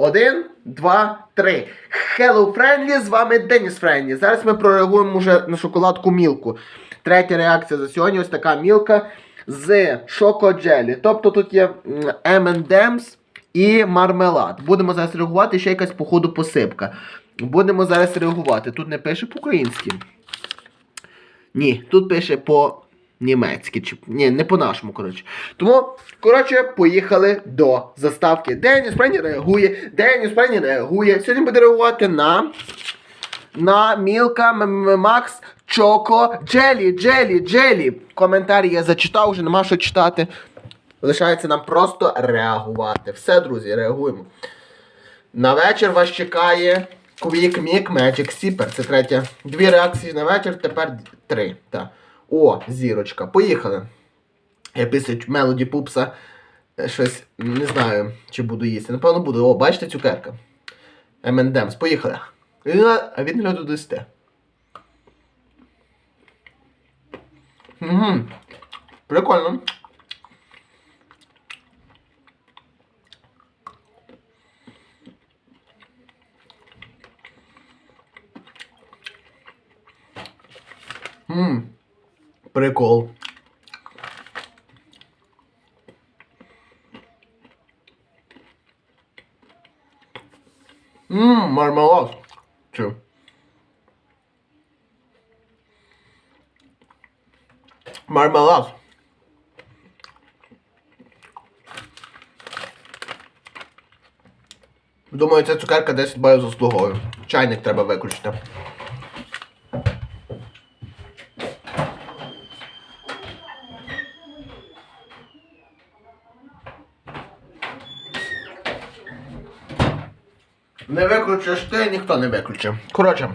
Один, два, три. Hello Friendly, з вами Деніс Френлі. Зараз ми прореагуємо вже на шоколадку Мілку. Третя реакція за сьогодні ось така мілка з шокоджелі. Тобто тут є M&M's і мармелад. Будемо зараз реагувати, ще якась походу посипка. Будемо зараз реагувати. Тут не пише по-українськи. Ні, тут пише по німецьки. Чи... Ні, не по-нашому, коротше. Тому, коротше, поїхали до заставки. Деніс Прені реагує. Деніс Прені реагує. Сьогодні буде реагувати на. На Мілка Макс Чоко Джелі, Джелі, Джелі. Коментарі я зачитав, вже нема що читати. Лишається нам просто реагувати. Все, друзі, реагуємо. На вечір вас чекає Quick Mic Magic Sipper. Це третя. Дві реакції на вечір, тепер три. Так. О, зірочка. Поїхали. Я після Мелоді Пупса щось не знаю, чи буду їсти. Напевно буду. О, бачите цукерка. M&M's. Поїхали. Він, а він льоду дасте. Угу. Прикольно. Ммм. Прикол. Ммм, мармелад. Чи? Мармелад. Думаю, ця цукерка 10 балів заслуговує. Чайник треба виключити. Не виключиш ти, ніхто не виключив. Коротше.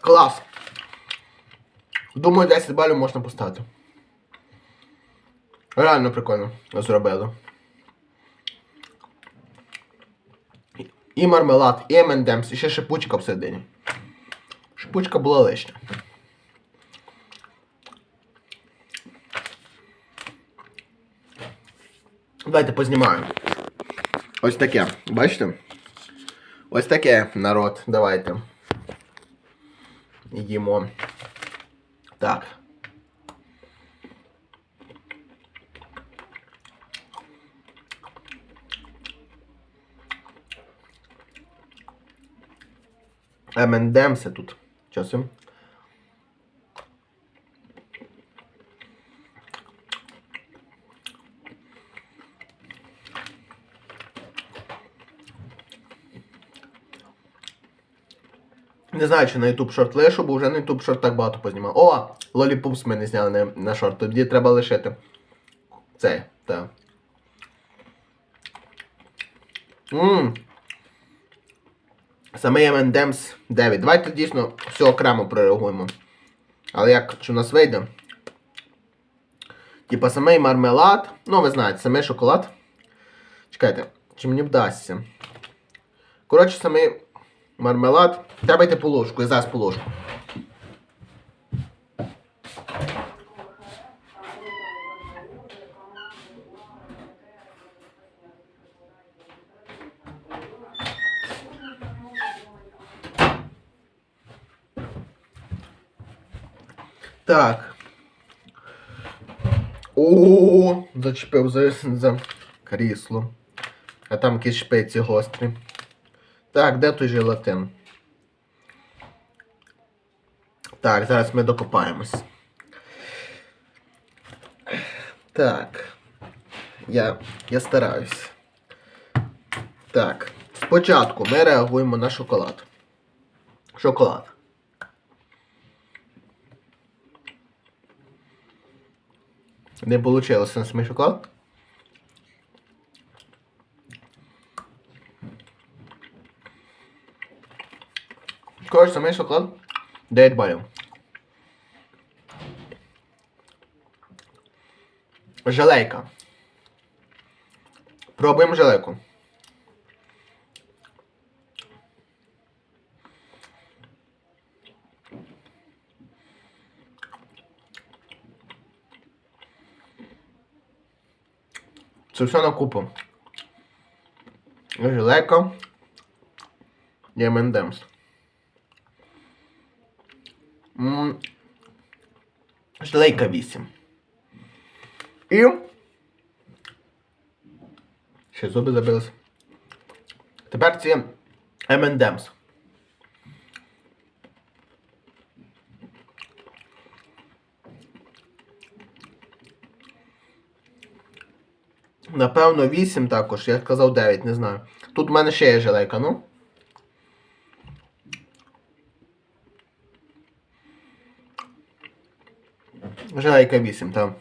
Клас. Думаю, 10 балів можна поставити. Реально прикольно зробили. І мармелад, і M&M's, і ще шипучка всередині. Шипучка була лишня. Давайте познімаю. Ось таке. Бачите? Ось таке, народ. Давайте. Їмо. Так. M&M's тут. Часом. Не знаю, чи на YouTube шорт лишу, бо вже на YouTube шорт так багато познімав. О! Лоліпупс ми не зняли на, на шорт. Тоді треба лишити. Цей, так. Ммм. Саме M&M's 9. Давайте дійсно все окремо прореагуємо. Але як що у нас вийде? Типа самий мармелад. Ну, ви знаєте, самий шоколад. Чекайте, чи мені вдасться? Коротше, самий мармелад. Треба йти по я зараз по ложку. Так. О, зачепив за, за крісло. А там якісь шпиці гострі. Так, де той желатин? Так, зараз ми докопаємось. Так. Я, я стараюсь. Так. Спочатку ми реагуємо на шоколад. Шоколад. Не вийшло на самий шоколад. Коротше, самий шоколад 9 балів. Желейка. Пробуємо желейку. Це все на купу. Жилека. І M&M's. М, Жилейка 8. І. Ще зуби забились. Тепер ці M&M's. Напевно, 8 також, я сказав 9, не знаю. Тут в мене ще є жилейка, ну. Жилейка 8, там.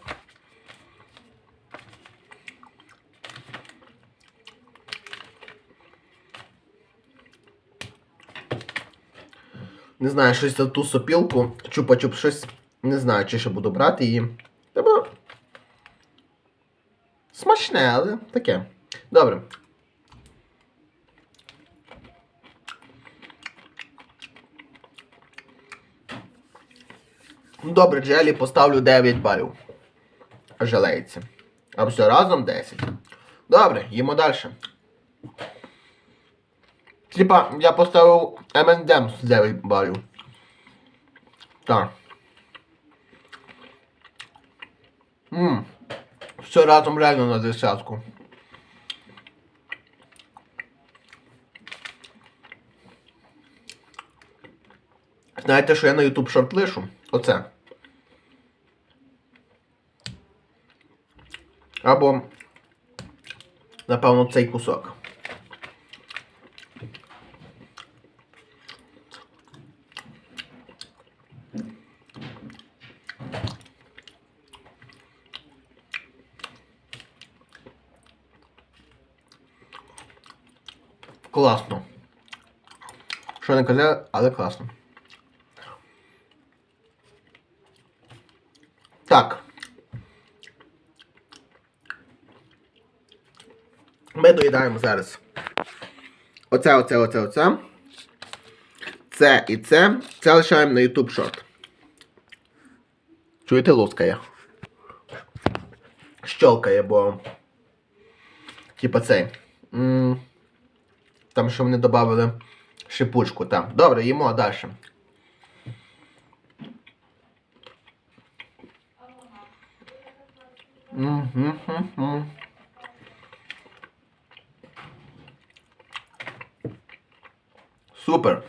Не знаю, щось за ту сопілку. Чупа-чуп щось. Не знаю, чи ще буду брати її. Та Смачне, але таке. Добре. Добре, джелі поставлю 9 балів. Жалеється. А все разом 10. Добре, їмо далі. Типа, я поставив M&M's 9 балів. Так. Ммм. Все разом реально на десятку. Знаєте, що я на YouTube шорт лишу? Оце. Або, напевно, цей кусок. Класно. Що не казали, але класно. Так. Ми доїдаємо зараз. Оце, оце, оце, оце. Це і це. Це лишаємо на YouTube Short. Чуєте, лускає? Щолкає, бо. Типа цей. М там, що вони додали шипучку, там. Добре, їмо далі. М-м-м-м. Супер.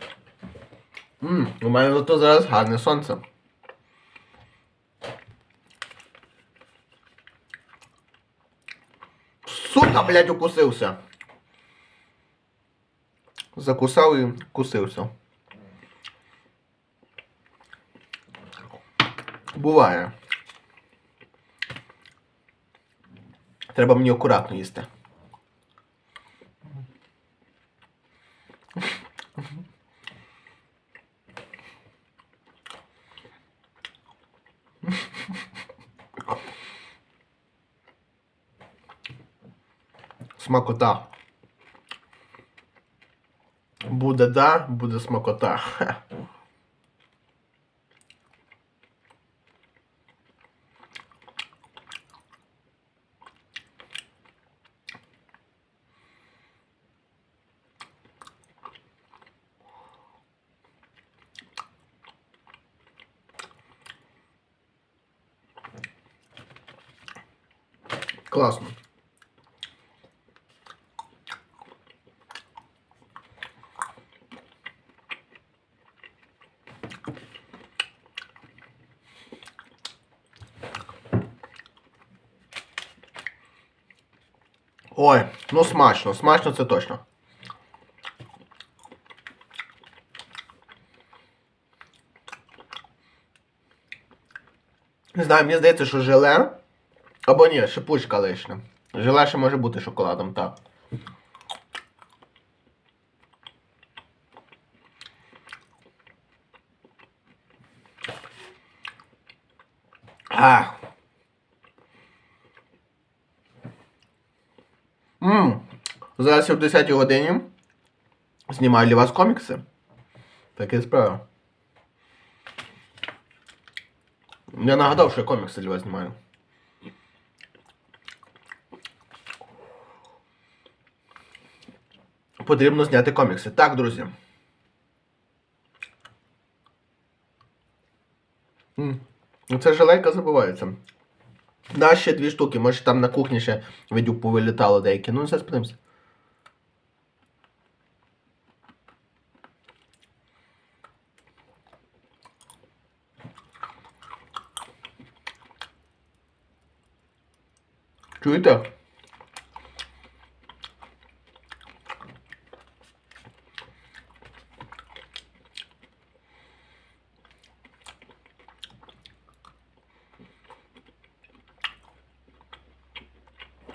М, у мене зато зараз гарне сонце. Сука, блядь, укусився. Закусав і кусився. Буває. Треба мені акуратно їсти. Смакота. Буде да, буде смакота. Класно. Ой, ну смачно, смачно це точно. Не знаю, мені здається, що желе. Або ні, шипучка лишня. Желе ще може бути шоколадом, так. А. Ммм. Зараз я в 10 годині знімаю для вас комікси. Таке справа. Я нагадав, що я комікси для вас знімаю. потрібно зняти комікси. Так, друзі. Це желейка забувається. Да, ще дві штуки, може там на кухні ще видю повилітало деякі. Ну, зараз подивимося. Чуєте?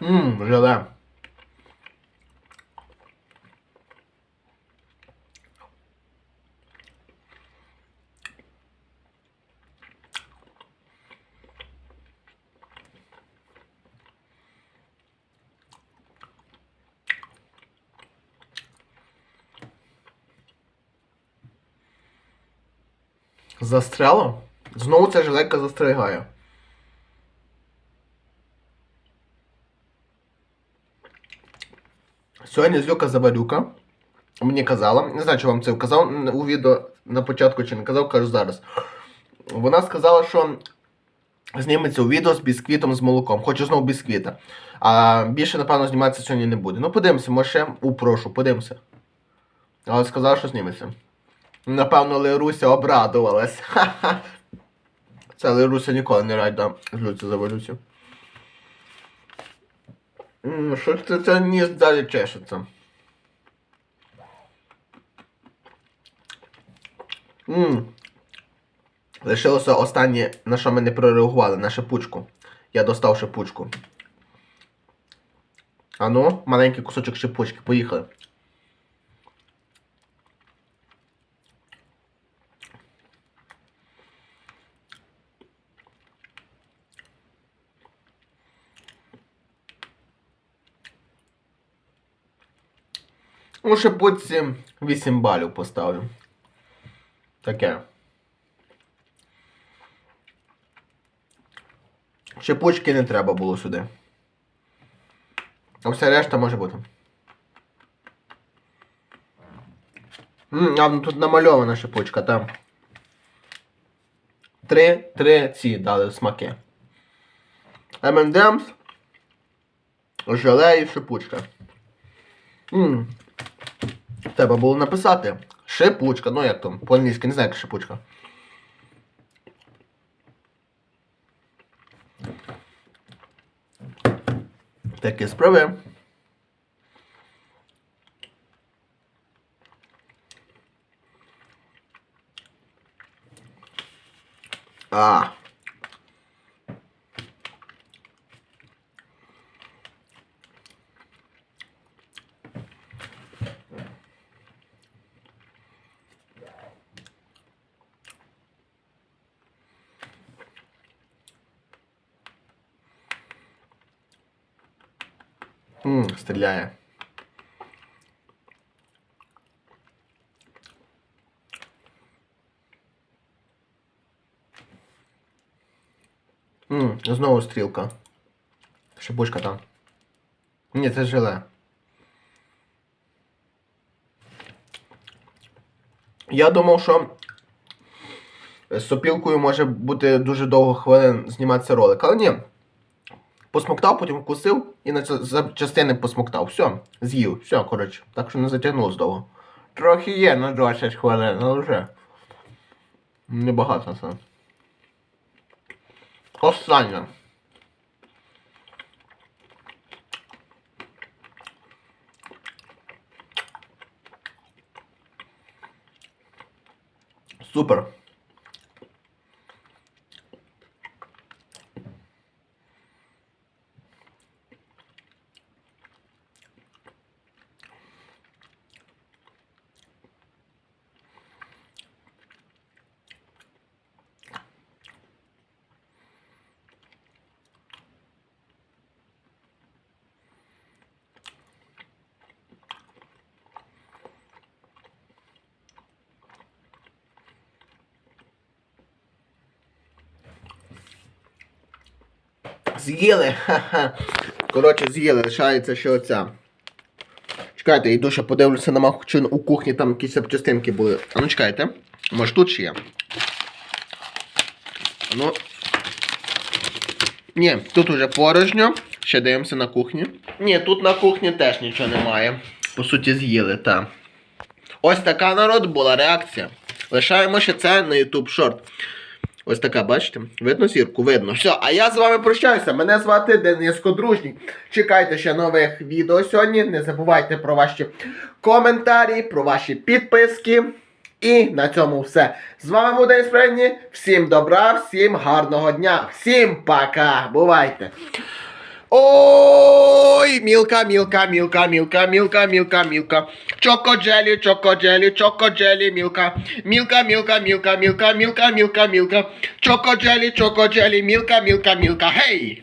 Ммм, желе. Застряло? Знову ця жилетка застрягає. Сьогодні Злюка Заварюка мені казала, не знаю, чи вам це казав у відео на початку чи не казав, кажу зараз. Вона сказала, що зніметься у відео з бісквітом з молоком. Хочу знову бісквіта. А більше, напевно, зніматися сьогодні не буде. Ну, подивимося, може упрошу, подивимося. Але сказала, що зніметься. Напевно, Леруся обрадувалась. Ха-ха. Це Леруся ніколи не рада злються за валюцю. Що це, це ніс далі чешеться? Ммм. Лишилося останнє, на що ми не прореагували, на шипучку. Я достав шипучку. А ну, маленький кусочок шипучки, поїхали. Ну, шипучці 8 балів поставлю. Таке. Шипучки не треба було сюди. А все решта може бути. М, а ну тут намальована шипучка, там. Три, три ці дали смаки. M&M's, желе і шипучка. Треба було написати. Шипучка, ну як там, по-англійськи, не знаю, як шипучка. Такі справи. А. М, стріляє. М, знову стрілка. Шипучка там. Ні, це желе. Я думав, що з сопілкою може бути дуже довго хвилин зніматися ролик, але ні. Посмоктав, потім вкусив і на частини посмоктав. Все, з'їв. Все, коротше. Так що не затягнулося довго. Трохи є на 20 хвилин, але вже. Небагато це. Останнє. Супер. З'їли. Коротше, з'їли, лишається ще оця. Чекайте, йду ще подивлюся на маху, чи у кухні там якісь запчастинки були. А ну чекайте. Може тут ще є. Ну. Ні, тут уже порожньо. Ще дивимося на кухні. Ні, тут на кухні теж нічого немає. По суті, з'їли, та. Ось така народ була реакція. Лишаємо ще це на YouTube шорт. Ось така, бачите? Видно зірку? Видно. Все, а я з вами прощаюся. Мене звати Денис Кодружній. Чекайте ще нових відео сьогодні. Не забувайте про ваші коментарі, про ваші підписки. І на цьому все. З вами був Денис Френні. Всім добра, всім гарного дня, всім пока. Бувайте. Ой, мілка, мілка, мілка, мілка, мілка, мілка, мілка. Чокоджелі, чокоджелі, чокоджелі, мілка. Мілка, мілка, мілка, мілка, мілка, мілка, мілка. Чокоджелі, чокоджелі, мілка, мілка, мілка. Гей!